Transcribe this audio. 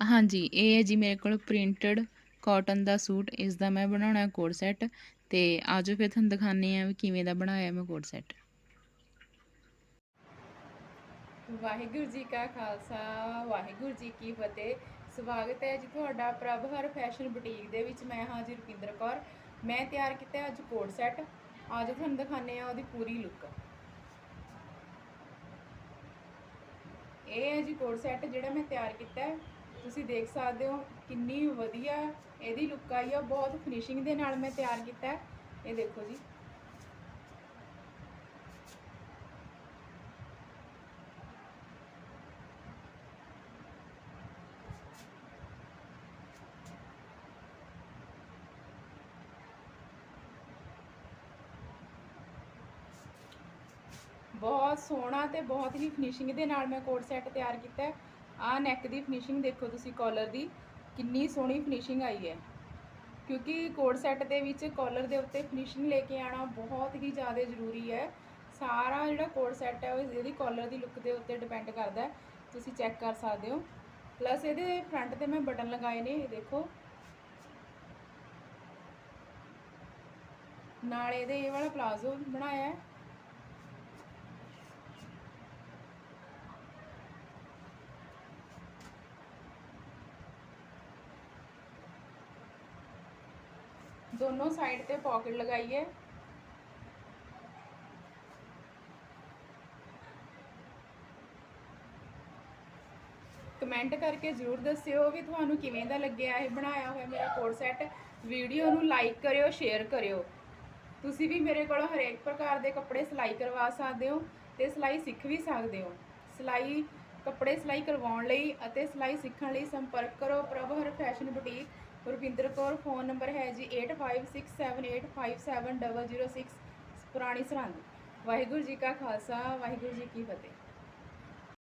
ਹਾਂਜੀ, ਇਹ ਹੈ ਜੀ ਮੇਰੇ ਕੋਲ ਪ੍ਰਿੰਟਡ ਕਾਟਨ ਦਾ ਸੂਟ, ਇਸ ਦਾ ਮੈਂ ਬਣਾਉਣਾ ਕੋਡ ਸੈੱਟ ਤੇ ਆਜੋ ਫਿਰ ਤੁਹਾਨੂੰ ਦਿਖਾਉਂਦੇ ਆ ਵੀ ਕਿਵੇਂ ਦਾ ਬਣਾਇਆ ਮੈਂ ਕੋਡ ਸੈੱਟ ਵਾਹਿਗੁਰੂ ਜੀ ਕਾ ਖਾਲਸਾ, ਵਾਹਿਗੁਰੂ ਜੀ ਕੀ ਫਤਿਹ। ਸਵਾਗਤ ਹੈ ਜੀ ਤੁਹਾਡਾ ਪ੍ਰਭ ਹਰ ਫੈਸ਼ਨ ਬੁਟੀਕ ਦੇ ਵਿੱਚ। ਮੈਂ ਹਾਂ ਜੀ ਰੁਪਿੰਦਰ ਕੌਰ। ਮੈਂ ਤਿਆਰ ਕੀਤਾ ਅੱਜ ਕੋਡ ਸੈੱਟ ਅੱਜ ਤੁਹਾਨੂੰ ਦਿਖਾਣੇ ਆ ਉਹਦੀ ਪੂਰੀ ਲੁੱਕ ਇਹ ਹੈ ਜੀ ਕੋਡ ਸੈੱਟ ਜਿਹੜਾ ਮੈਂ ਤਿਆਰ ਕੀਤਾ ਹੈ। ਤੁਸੀਂ ਦੇਖ ਸਕਦੇ ਹੋ ਕਿੰਨੀ ਵਧੀਆ ਇਹਦੀ ਲੁੱਕ ਆਈ ਆ, ਬਹੁਤ ਫਿਨਿਸ਼ਿੰਗ ਦੇ ਨਾਲ ਮੈਂ ਤਿਆਰ ਕੀਤਾ ਹੈ। ਇਹ ਦੇਖੋ ਜੀ। ਬਹੁਤ ਸੋਹਣਾ ਤੇ ਬਹੁਤ ਹੀ ਫਿਨਿਸ਼ਿੰਗ ਦੇ ਨਾਲ ਮੈਂ ਕੋਟ ਸੈੱਟ ਤਿਆਰ ਕੀਤਾ ਹੈ। ਆਹ ਨੈਕ ਦੀ ਫਿਨਿਸ਼ਿੰਗ ਦੇਖੋ ਤੁਸੀਂ ਕਾਲਰ ਦੀ, ਕਿੰਨੀ ਸੋਹਣੀ ਫਿਨਿਸ਼ਿੰਗ ਆਈ ਹੈ। ਕਿਉਂਕਿ ਕੋਟ ਸੈੱਟ ਦੇ ਵਿੱਚ ਕਾਲਰ ਦੇ ਉੱਤੇ ਫਿਨਿਸ਼ਿੰਗ ਲੈ ਕੇ ਆਣਾ ਬਹੁਤ ਹੀ ਜ਼ਿਆਦਾ ਜ਼ਰੂਰੀ ਹੈ। ਸਾਰਾ ਜਿਹੜਾ ਕੋਟ ਸੈੱਟ ਹੈ, ਉਹ ਇਹਦੀ ਕਾਲਰ ਦੀ ਲੁੱਕ ਦੇ ਉੱਤੇ ਡਿਪੈਂਡ ਕਰਦਾ ਹੈ। ਤੁਸੀਂ ਚੈੱਕ ਕਰ ਸਕਦੇ ਹੋ। ਪਲੱਸ ਇਹਦੇ ਫਰੰਟ ਤੇ ਮੈਂ ਬਟਨ ਲਗਾਏ ਨੇ, ਇਹ ਦੇਖੋ। ਨਾਲ ਇਹਦੇ ਇਹ ਵਾਲਾ ਪਲਾਜ਼ੋ ਬਣਾਇਆ ਹੈ। ਦੋਨੋਂ ਸਾਈਡ ਤੇ ਪਾਕਟ ਲਗਾਈ ਕਮੈਂਟ ਕਰਕੇ ਜ਼ਰੂਰ ਦੱਸਿਓ ਵੀ ਤੁਹਾਨੂੰ ਕਿਵੇਂ ਦਾ ਲੱਗਿਆ ਇਹ ਬਣਾਇਆ ਹੋਇਆ ਮੇਰਾ ਕੋਡ ਸੈੱਟ ਵੀਡੀਓ ਨੂੰ ਲਾਈਕ ਕਰਿਓ ਸ਼ੇਅਰ ਕਰਿਓ। ਤੁਸੀਂ ਵੀ ਮੇਰੇ ਕੋਲੋਂ ਹਰੇਕ ਪ੍ਰਕਾਰ ਦੇ ਕੱਪੜੇ ਸਿਲਾਈ ਕਰਵਾ ਸਕਦੇ ਹੋ ਤੇ ਸਿਲਾਈ ਸਿੱਖ ਵੀ ਸਕਦੇ ਹੋ। ਸਿਲਾਈ ਕੱਪੜੇ ਸਿਲਾਈ ਕਰਵਾਉਣ ਲਈ ਅਤੇ ਸਿਲਾਈ ਸਿੱਖਣ ਲਈ ਸੰਪਰਕ ਕਰੋ Prabh Har fashion boutique Rupinder Kaur, phone number ਹੈ ਜੀ 8567857006 ਪੁਰਾਣੀ ਸਰਹੰਦ। ਵਾਹਿਗੁਰੂ ਜੀ ਕਾ ਖਾਲਸਾ, ਵਾਹਿਗੁਰੂ ਜੀ ਕੀ ਫਤਿਹ।